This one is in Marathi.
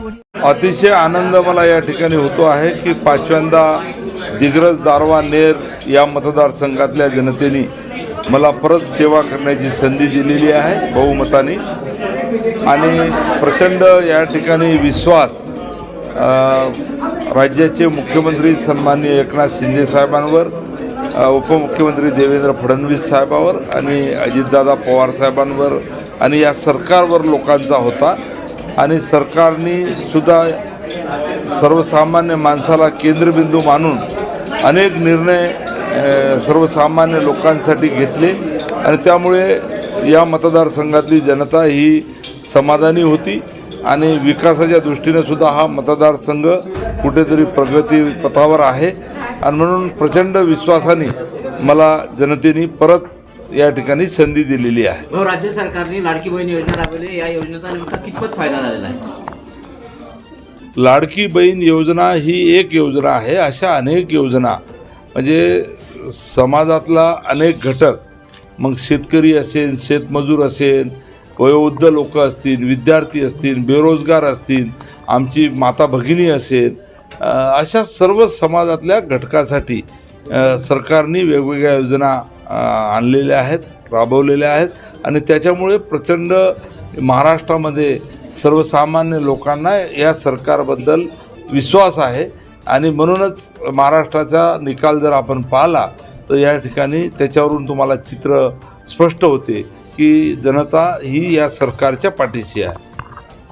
अतिशय आनंद मला या ठिकाणी होतो आहे की पाचव्यांदा दिग्रज दारवा नेर या मतदारसंघातल्या जनतेने मला परत सेवा करण्याची संधी दिलेली आहे बहुमताने. आणि प्रचंड या ठिकाणी विश्वास राज्याचे मुख्यमंत्री सन्माननीय एकनाथ शिंदे साहेबांवर उपमुख्यमंत्री देवेंद्र फडणवीस साहेबावर आणि अजितदादा पवार साहेबांवर आणि या सरकारवर लोकांचा होता. आणि सरकारने सुद्धा सर्वसामान्य माणसाला केंद्रबिंदू मानून अनेक निर्णय सर्वसामान्य लोकांसाठी घेतले आणि त्यामुळे या मतदारसंघातली जनता ही समाधानी होती आणि विकासाच्या दृष्टीने सुद्धा हा मतदारसंघ कुठेतरी प्रगतीपथावर आहे. आणि म्हणून प्रचंड विश्वासाने मला जनतेने परत या ठिकाणी संधी दिलेली आहे. भाऊ राज्य सरकारने लाडकी बहीण योजना राबवली. या योजनेचा नेमका कितपत फायदा झालेला आहे? लाडकी बहीण योजना ही एक योजना आहे. अशा अनेक योजना म्हणजे समाजातला अनेक घटक मग शेतकरी असेल शेतमजूर असेल वयोवृद्ध लोक असतील विद्यार्थी असतील बेरोजगार असतील आमची माता भगिनी असेल अशा सर्व समाजातल्या घटकासाठी सरकारने वेगवेगळ्या योजना आणलेल्या आहेत राबवलेल्या आहेत आणि त्याच्यामुळे प्रचंड महाराष्ट्रामध्ये सर्वसामान्य लोकांना या सरकारबद्दल विश्वास आहे. आणि म्हणूनच महाराष्ट्राचा निकाल जर आपण पाहिला तर या ठिकाणी त्याच्यावरून तुम्हाला चित्र स्पष्ट होते की जनता ही या सरकारच्या पाठीशी आहे.